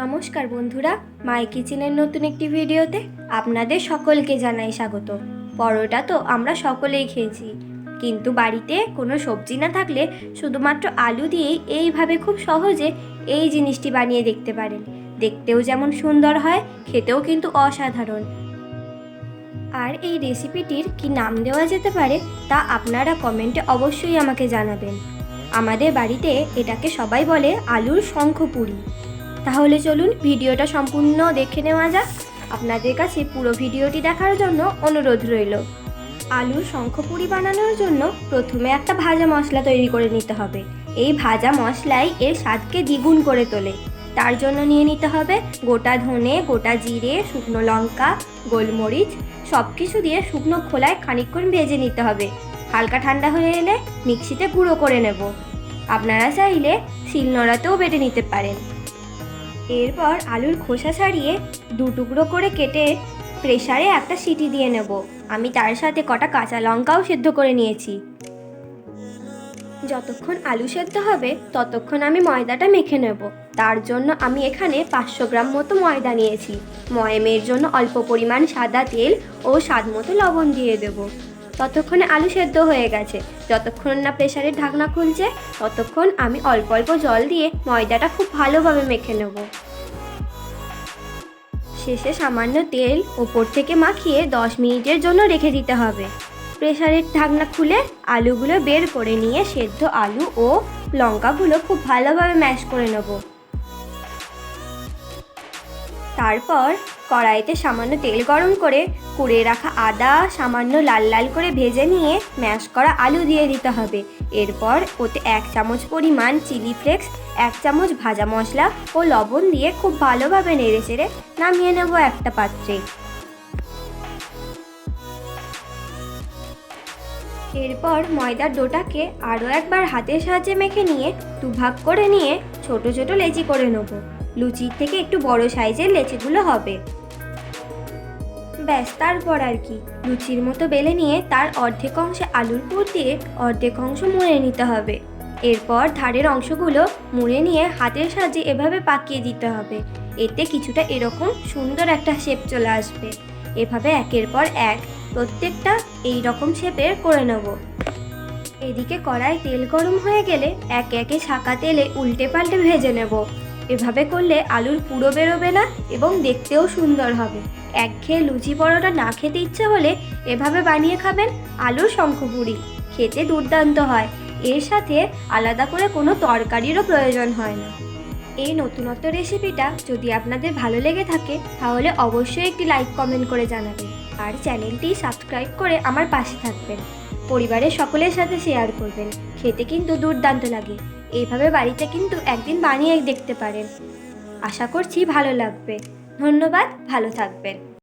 নমস্কার বন্ধুরা, মাই কিচেনের নতুন একটি ভিডিওতে আপনাদের সকলকে জানাই স্বাগত। পরোটা তো আমরা সকলেই খেয়েছি, কিন্তু বাড়িতে কোনো সবজি না থাকলে শুধুমাত্র আলু দিয়েই এইভাবে খুব সহজে এই জিনিসটি বানিয়ে দেখতে পারেন। দেখতেও যেমন সুন্দর হয়, খেতেও কিন্তু অসাধারণ। আর এই রেসিপিটির কি নাম দেওয়া যেতে পারে, তা আপনারা কমেন্টে অবশ্যই আমাকে জানাবেন। আমাদের বাড়িতে এটাকে সবাই বলে আলুর শঙ্খপুরি। তাহলে চলুন ভিডিওটা সম্পূর্ণ দেখে নেওয়া যাক। আপনাদের কাছে পুরো ভিডিওটি দেখার জন্য অনুরোধ রইল। আলুর শঙ্খপুরি বানানোর জন্য প্রথমে একটা ভাজা মশলা তৈরি করে নিতে হবে। এই ভাজা মশলাই এর স্বাদকে দ্বিগুণ করে তোলে। তার জন্য নিয়ে নিতে হবে গোটা ধনে, গোটা জিরে, শুকনো লঙ্কা, গোলমরিচ। সব কিছু দিয়ে শুকনো খোলায় খানিকক্ষণ ভেজে নিতে হবে। হালকা ঠান্ডা হয়ে এলে মিক্সিতে গুঁড়ো করে নেব। আপনারা চাইলে শিলনোড়াতেও বেটে নিতে পারেন। এরপর আলুর খোসা ছাড়িয়ে দু টুকরো করে কেটে প্রেসারে একটা সিটি দিয়ে নেব। আমি তার সাথে কটা কাঁচা লঙ্কাও সেদ্ধ করে নিয়েছি। যতক্ষণ আলু সেদ্ধ হবে, ততক্ষণ আমি ময়দাটা মেখে নেব। তার জন্য আমি এখানে পাঁচশো গ্রাম মতো ময়দা নিয়েছি। ময়মের জন্য অল্প পরিমাণ সাদা তেল ও স্বাদ মতো লবণ দিয়ে দেব। ততক্ষণে আলু সেদ্ধ হয়ে গেছে। যতক্ষণ না প্রেশারের ঢাকনা খুলছে, ততক্ষণ আমি অল্প অল্প জল দিয়ে ময়দাটা খুব ভালোভাবে মেখে নেব। শেষে সামান্য তেল ওপর থেকে মাখিয়ে দশ মিনিটের জন্য রেখে দিতে হবে। প্রেশারের ঢাকনা খুলে আলুগুলো বের করে নিয়ে সেদ্ধ আলু ও লঙ্কাগুলো খুব ভালোভাবে ম্যাশ করে নেব। তারপর কড়াইতে সামান্য তেল গরম করে কুড়ে রাখা আদা, সামান্য লাল লাল করে ভেজে নিয়ে ম্যাশ করা আলু দিয়ে দিতে হবে। এরপর ওতে এক চামচ পরিমাণ চিলি ফ্লেক্স এক চামচ ভাজা মশলা ও লবণ দিয়ে খুব ভালোভাবে নেড়ে চেড়ে নামিয়ে নেব একটা পাত্রে। এরপর ময়দার ডোটাকে আরও একবার হাতের সাহায্যে মেখে নিয়ে দুভাগ করে নিয়ে ছোট ছোট লেচি করে নেব। লুচির থেকে একটু বড় সাইজের লেচিগুলো হবে। ব্যাস, তারপর আর কি। লুচির মতো বেলে নিয়ে তার অর্ধেক অংশে আলুর পুর দিয়ে অর্ধেক অংশ মুড়ে নিতে হবে। এরপর ধারের অংশগুলো মুড়ে নিয়ে হাতের সাহায্যে এভাবে পাকিয়ে দিতে হবে। এতে কিছুটা এরকম সুন্দর একটা শেপ চলে আসবে। এভাবে একের পর এক প্রত্যেকটা এই রকম শেপের করে নেব। এদিকে কড়াই তেল গরম হয়ে গেলে একে একে ছাকা তেলে উল্টে পাল্টে ভেজে নেব। এভাবে করলে আলুর পুরো বেরোবে না এবং দেখতেও সুন্দর হবে। একঘেয়ে লুচি পরোটা না খেতে ইচ্ছে হলে এভাবে বানিয়ে খাবেন আলুর শঙ্খপুরি। খেতে দুর্দান্ত হয়। এর সাথে আলাদা করে কোনো তরকারিরও প্রয়োজন হয় না। এই নতুনত্ব রেসিপিটা যদি আপনাদের ভালো লেগে থাকে, তাহলে অবশ্যই একটি লাইক, কমেন্ট করে জানাবেন। আর চ্যানেলটি সাবস্ক্রাইব করে আমার পাশে থাকবেন। পরিবারের সকলের সাথে শেয়ার করবেন। খেতে কিন্তু দুর্দান্ত লাগে। এইভাবে বাড়িটা কিন্তু একদিন বানিয়ে দেখতে পারেন। আশা করছি ভালো লাগবে। ধন্যবাদ ভালো থাকবেন।